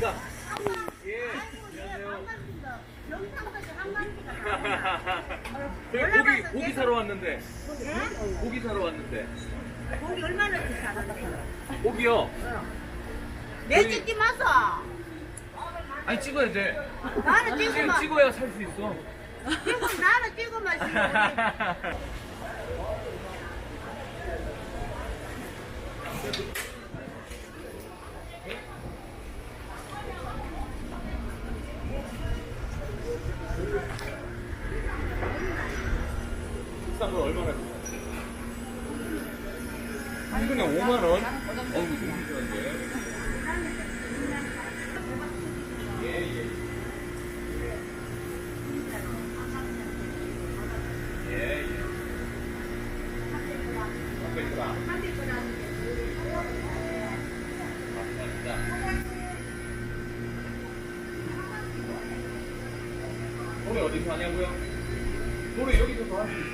반갑습니다. 예, 안녕하세요. 저희 고기, 고기 사러 왔는데. 고기 사러 왔는데. 고기 얼마나 비싸? 고기요? 내 찍지 마서. 아니, 찍어야 돼. 나는 찍- 찍어야 살 수 있어. 찍으면 나는 찍으면 지금 노래 어디서 하냐고요? 노래 여기서 더할수 있어.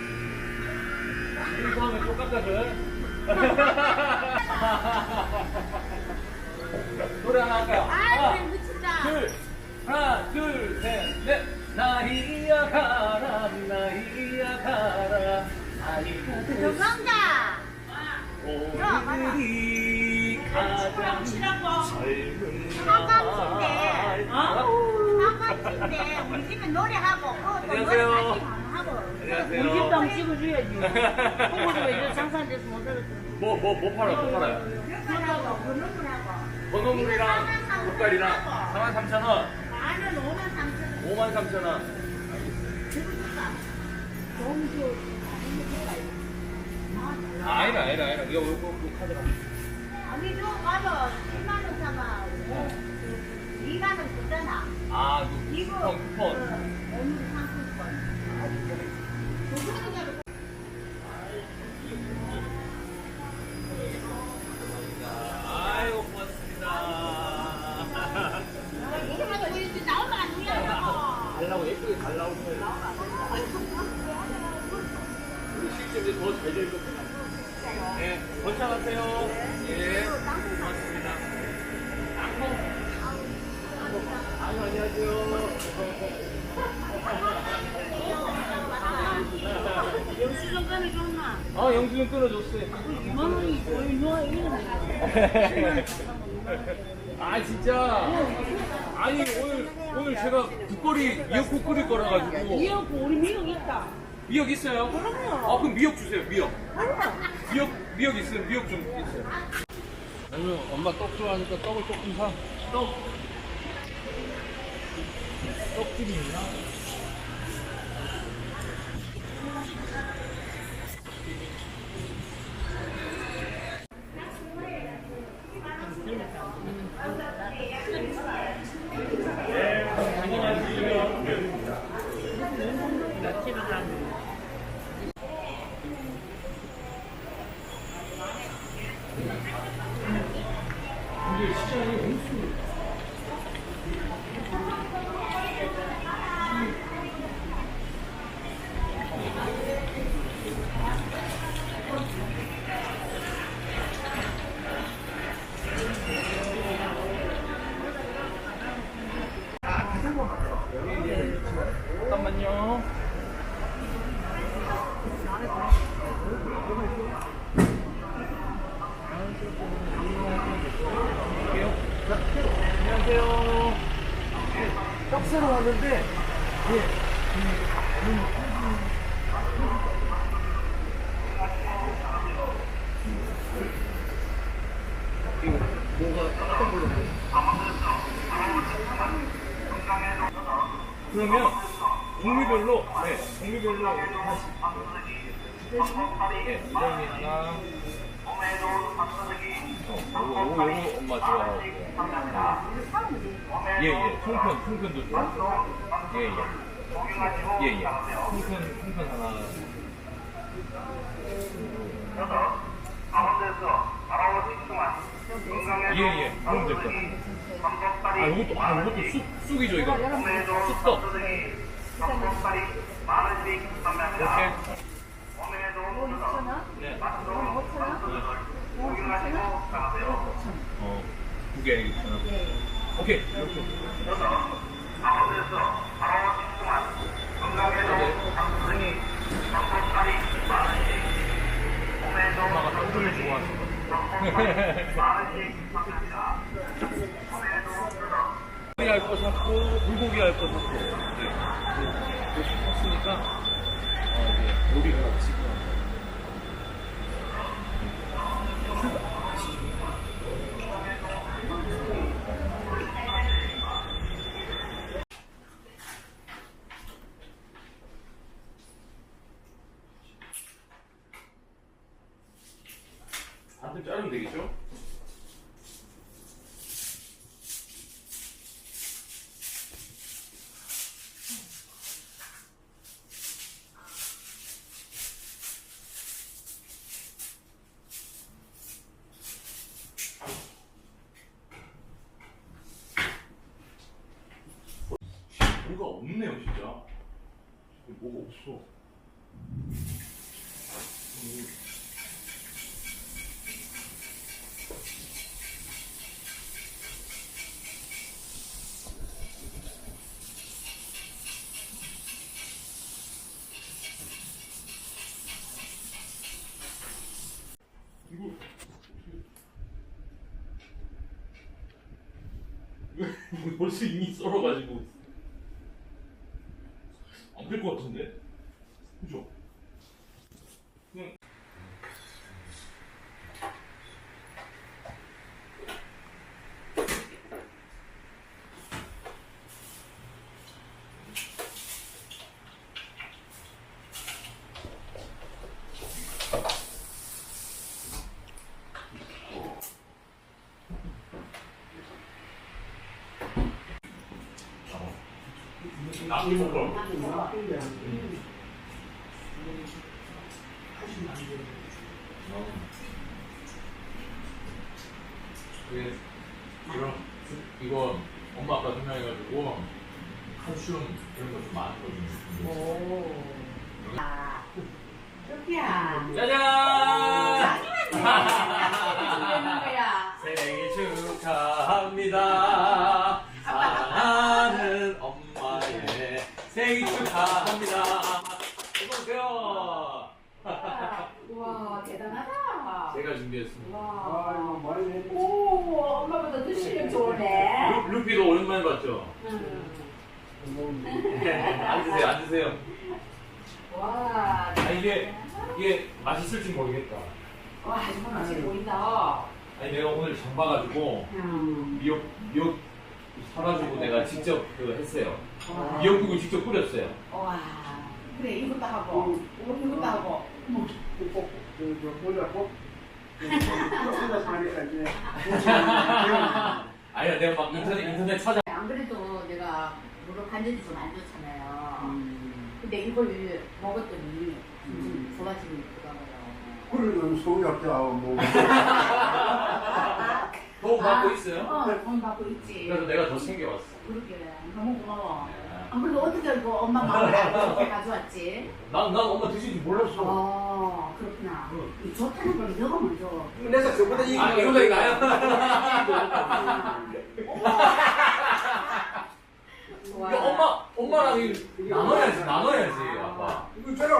여기서 하면 똑같거든. 노래 하나 할까요? 아이고 하나, 미친다. 둘, 하나, 둘, 셋, 넷. 나이야 가라, 나이야 가라. 아이고, 정강자. 오늘이 가장 젊은 한강인데. 날. 한강인데 우리 집에 노래하고 그것도 노래 안녕하세요. 같이 하고. 안녕하세요. 우리 집도 한번 찍어줘야지. 홍보도 이제 장사한 데서 못 하겠어. 뭐, 뭐, 뭐 팔아요? 뭐 팔아요? 하고. 건어물이랑 족발이랑 4만 3천 원, 나는 5만 3천 5만 3천 원. 아, 아니라, 아니라, 아니라. 이거, 이거, 카드라. 아니 저 가서 10만 원 사면 2만 원 주잖아. 아, 이거 이거 쿠폰, 쿠폰. 오늘 상품권. 아 번창하세요. 예, 고맙습니다. 땅콩. 아유, 안녕하세요. 영수증 꺼내줬나? 아, 영수증 끊어줬어요. 2만 원이 거의 누워 있는 아, 진짜. 아니, 오늘, 오늘 제가 국거리, 미역국 끓일 거라 가지고. 미역국 우리 미역 있다. 미역 있어요? 그럼요. 아, 그럼 미역 주세요, 미역. 미역, 미역 있어요, 미역 좀 있어요. 아니면 엄마 떡 좋아하니까 떡을 조금 사. 떡. 떡집이 있나? 안녕하세요. 예, 떡 사러 왔는데, 예. 이거 뭐가 어떤 걸로? 그러면 종류별로 네 종류별로 하나씩 네 이장이 하나 어 요거 엄마 좋아하고 예 예 송편 송편도 좋아 예예 예 예 송편 송편 하나 예 예 그럼 될것 같아 아 요것도 아 요것도 쑥 쑥이죠 이거 쑥떡 이렇게 네. 어, 두 개, 6천 원. 오케이. 이렇게. 엄마가 똥을 좋아하시거든. 고기 할거 샀고 불고기 할 거 샀고 네. 그 샀으니까 어, 이제 요리가 지금 반대 자르면 되겠죠? 뭐가 없네요 진짜. 뭐가 없어? 벌써 이미 썰어가지고 안될것 같은데? 그죠? 그냥 이게 이런 이거 엄마 아빠 설명해가지고 칼슘 이런 거 좀 많거든요. 아, 저기야. 짜잔! 생일 축하합니다. 제가 준비했습니다. 와. 오, 엄마보다 더 실력 좋네. 루, 루피도 오랜만에 봤죠? 앉으세요, 앉으세요. 와. 아 이게 이게 맛있을지 모르겠다. 와, 정말 맛있게 보인다. 아니 내가 오늘 장 봐가지고 음. 미역 미역 사가지고 내가 직접 그 했어요. 와. 미역국을 직접 끓였어요. 와. 그래, 이것도 하고, 이것도 하고. 아니야 내가 막 인터넷 인터넷 찾아. 안 그래도 내가 무릎 관절이 좀 안 좋잖아요. 근데 이걸 먹었더니 좀 좋아지는 거더라고요. 그러면 없죠. 뭐. 도움 받고 있어요? 어, 돈 받고 있지. 그래서 내가 더 챙겨왔어. 그렇게 너무 고마워. 안 그래도 어떻게 이거 엄마 마음을 알고 가져왔지? 난, 난 엄마 드실 줄 몰랐어. 어, 그렇구나. 이 좋다는 걸 너가 먼저. 내가 저보다 이긴 아, 이런 거 있나요? 와. 이거 엄마, 엄마랑 이거 나눠야지, 나눠야지, 아빠. 이거 있잖아.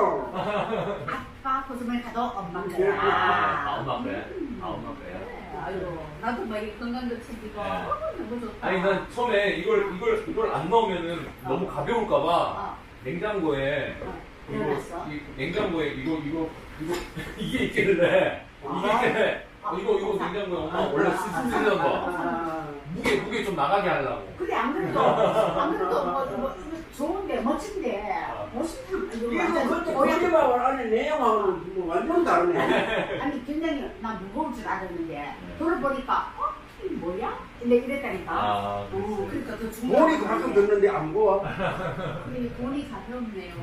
아빠 고슴을 가도 엄마 아, 거야. 엄마 그래? 아, 엄마 그래? 아유, 나도 막 이 건강도 챙기고 네. 어, 너무 좋다. 아니, 난 처음에 이걸, 이걸, 이걸 안 넣으면은 너무 가벼울까봐 어, 냉장고에 어, 이거. 이, 냉장고에 이거, 이거, 이거, 이게 있길래, 이게 있길래, 어, 이거, 이거 냉장고에 엄마 원래 쓰- 쓰던 거. 아, 무게, 무게 좀 나가게 하려고. 그래 안 그래도 안 그래도 뭐, 뭐 좋은데 멋진데 아. 멋있다 이거 그때 거짓말 안에 내용하고는 뭐 완전 다르네. 아니 굉장히 난 무거울 줄 알았는데 돌아보니까 어? 이게 뭐야? 근데 이랬다니까 아, 어, 그러니까 더 중요한 머리 가끔 듣는데 안 보아. 그래 돈이 가볍네요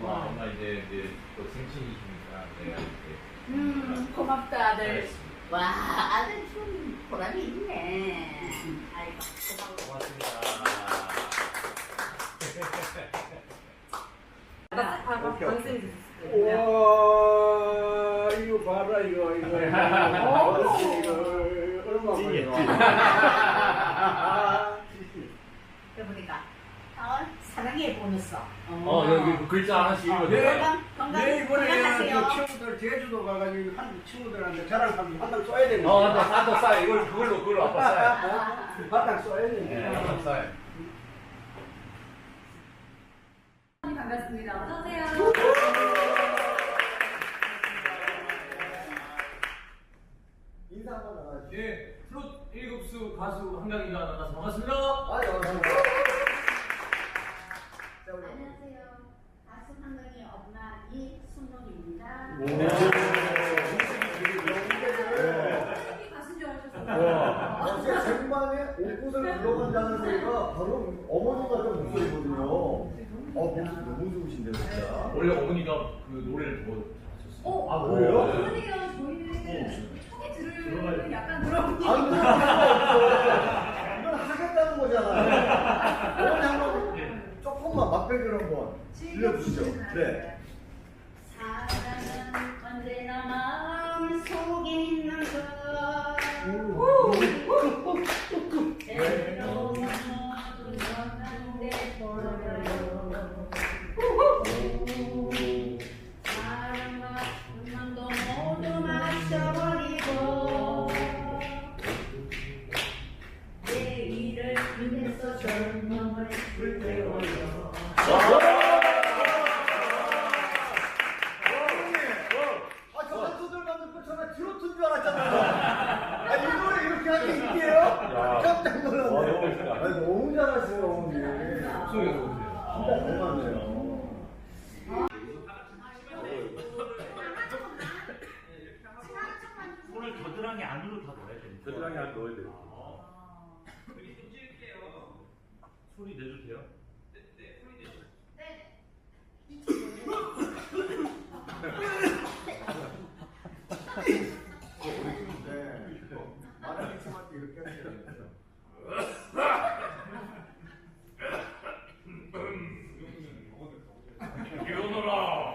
엄마, 엄마 이제, 이제 또 생신이시니까 내가 이렇게. 음 고맙다 아들. 와 아들 좀 보람이 있네 아이고 고마워 고맙습니다. 와 이거 봐라 이거 이거. 이거. 이거. 처음 와보네요. 그래 보니까 어, 사랑의 보너스. 어 여기 그 글자 하나씩 읽어도 네. 돼요? 건강 건강 내 이번에 건강하세요. 그 친구들 제주도 가가지고 한 친구들한테 자랑 한번 한장 써야 되는데. 어 한번 싸요 이걸 그걸로 그걸로 아빠 싸요 써야 네 되는데. 한번 싸요 반갑습니다. 어서오세요. 인사 한번 나가주세요. 예 플롯 1급수 가수 한강이가 나가서 반갑습니다 아, 여러분. 안녕하세요. 한강의 엄마 이순동입니다. 가수인 줄 아셨어요. 어제 쟁반에 옷구슬 불러간다는 소리가 바로 어머니 같은 목소리거든요. 어, 목소리 너무 좋으신데요, 진짜. 원래 어머니가 그 노래를 더 어, 아, 그래요? 어머니랑 저희는 청에 들으면 약간 그런 안 들을 수가 없어. 이건 하겠다는 거잖아요. 어머니 한번 조금만 맛배기를 한번 들려주시죠. 네. 사랑은 언제나 마음 속에 있는 것. 때로는 모두 너한테 버려요. 사랑과 운명도 모두 마셔버리고 내 일을 위해서 절망을 불태워요. 아, 저 가수들 만든 거 처음에 트로트인 줄 알았잖아요. 아, 이 노래 이렇게 하는 게 있게요? 깜짝 놀랐네. 아, 너무 잘하세요, 어머니. 목소리가 좋으세요 진짜 정말네요. 손을 겨드랑이 안으로 다 넣어야 됩니다. 겨드랑이 안에 넣어야 돼요. 소리 내도 돼요? 네. 말하기 친한테 이렇게 하셔야 돼요. 일어나라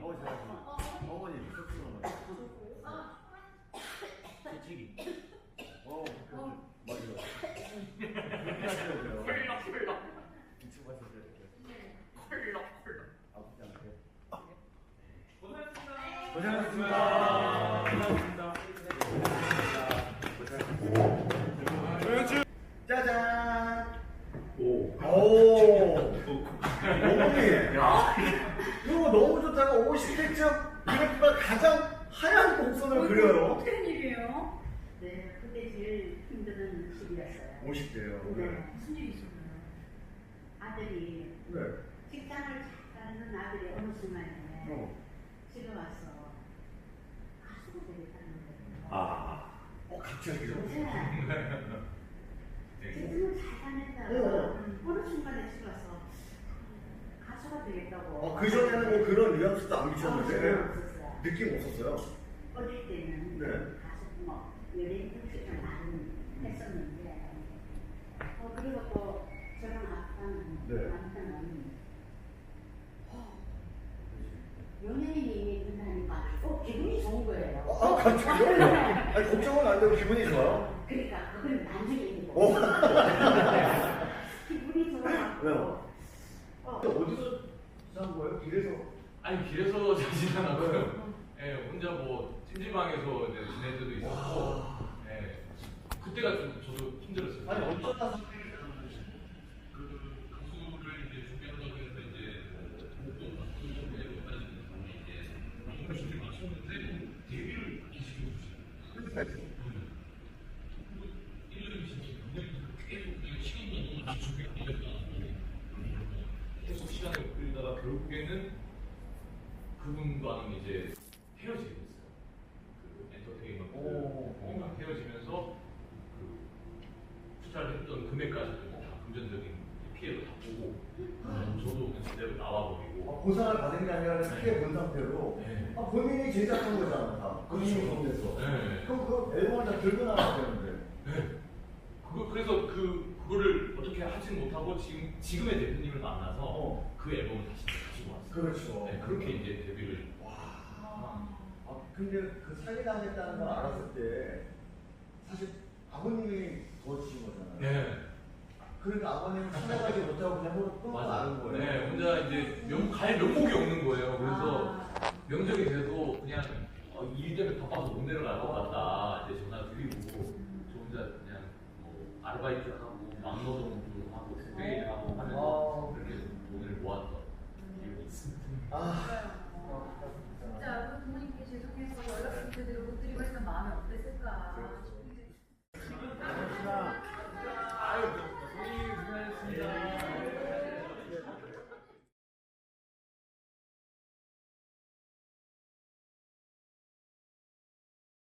어, 잘하시네. 어머니, 쑥스러워. 재채기. 어, 맞아요. 이렇게 하셔야 돼요. 이쪽 하셔야 돼요. 아프지 않게. 짜잔. 오. 너무 좋다고 50대쯤 이렇게 가장 하얀 곡선을 그려요. 어떤 일이에요? 네. 50대요. 네. 무슨 일이 있었나요? 아들이 네. 직장을 잘 다니는 아들이 어느 순간에 어. 집에 와서 가수가 되겠다는 거예요. 아 어, 갑자기요? 네. 직장을 잘 다닌다고 어. 어느 순간에 집에 와서 가수가 되겠다고. 어, 그 전에는 뭐 그런 뉘앙스도 안 어, 미쳤는데 그건 없었어요. 느낌 없었어요. 어릴 때는 네. 가수 뭐 연예인 특식을 많이 했었는데 어 그리고 또 저랑 아빠는 네. 남편은 어, 연예인이 된다니까 어 기분이 좋은 거예요. 아, 갑자기요? 아니, 걱정은 안 되고 기분이 좋아요. 그러니까 그건 나중에 있는 어. 거. 기분이 좋아갖고 왜요? 어, 어디서 산 거예요? 길에서? 아니 길에서 자진 않았고요. 예 혼자 뭐 찜질방에서 이제 지낼 때도 있었고 예. 그때가 좀 저도 힘들었어요. 아니, 어쩌다 그 가수를 이제 준비한다고 해서 이제 목도 맞추고 내려까지 이제 공부를 맞췄는데 데뷔를 기시켜 주셨어요. 1년이 지나서 2년이 계속 이 시간이 너무 준비가 계속 시간을 끌다가 결국에는 그분과는 이제 헤어지게 됐어요. 그 엔터테인먼트 오. 그분과 헤어지면서 그 투자를 했던 금액까지도 다 금전적인 PPL도 다 보고 저도 그대로 나와버리고 아, 보상을 받은 게 아니라 크게 본 상태로 네. 아, 본인이 제작한 거잖아 다 본인이 그렇죠. 손대서 네. 그럼 그 앨범을 다 들고 나가야 되는데 그거, 그래서 그, 그거를 어떻게 하진 못하고 지금, 지금의 대표님을 만나서 어. 그 앨범을 다시 가지고 왔어요. 그렇죠 네, 그렇게 이제 데뷔를. 아 근데 그 사기당했다는 걸 알았을 때 사실 아버님이 도와주신 거잖아요 네. 그러니까 아버님은 찾아가지 못하고 그냥 또 나는 거예요 네, 혼자 이제 명, 갈 명목이 없는 거예요. 그래서 명절이 돼도 그냥 어, 일 때문에 바빠서 못 내려갈 것 같다. 이제 전화 드리고 저 혼자 그냥 뭐 아르바이트 하고 막노동도 하고 스페인 하고 하면서 아. 그렇게 돈을 모았던 기억이 있습니다. 아 진짜 우리 부모님께 죄송해서 연락을 제대로 못 드리고 했던 마음이 어땠을까. 그렇죠.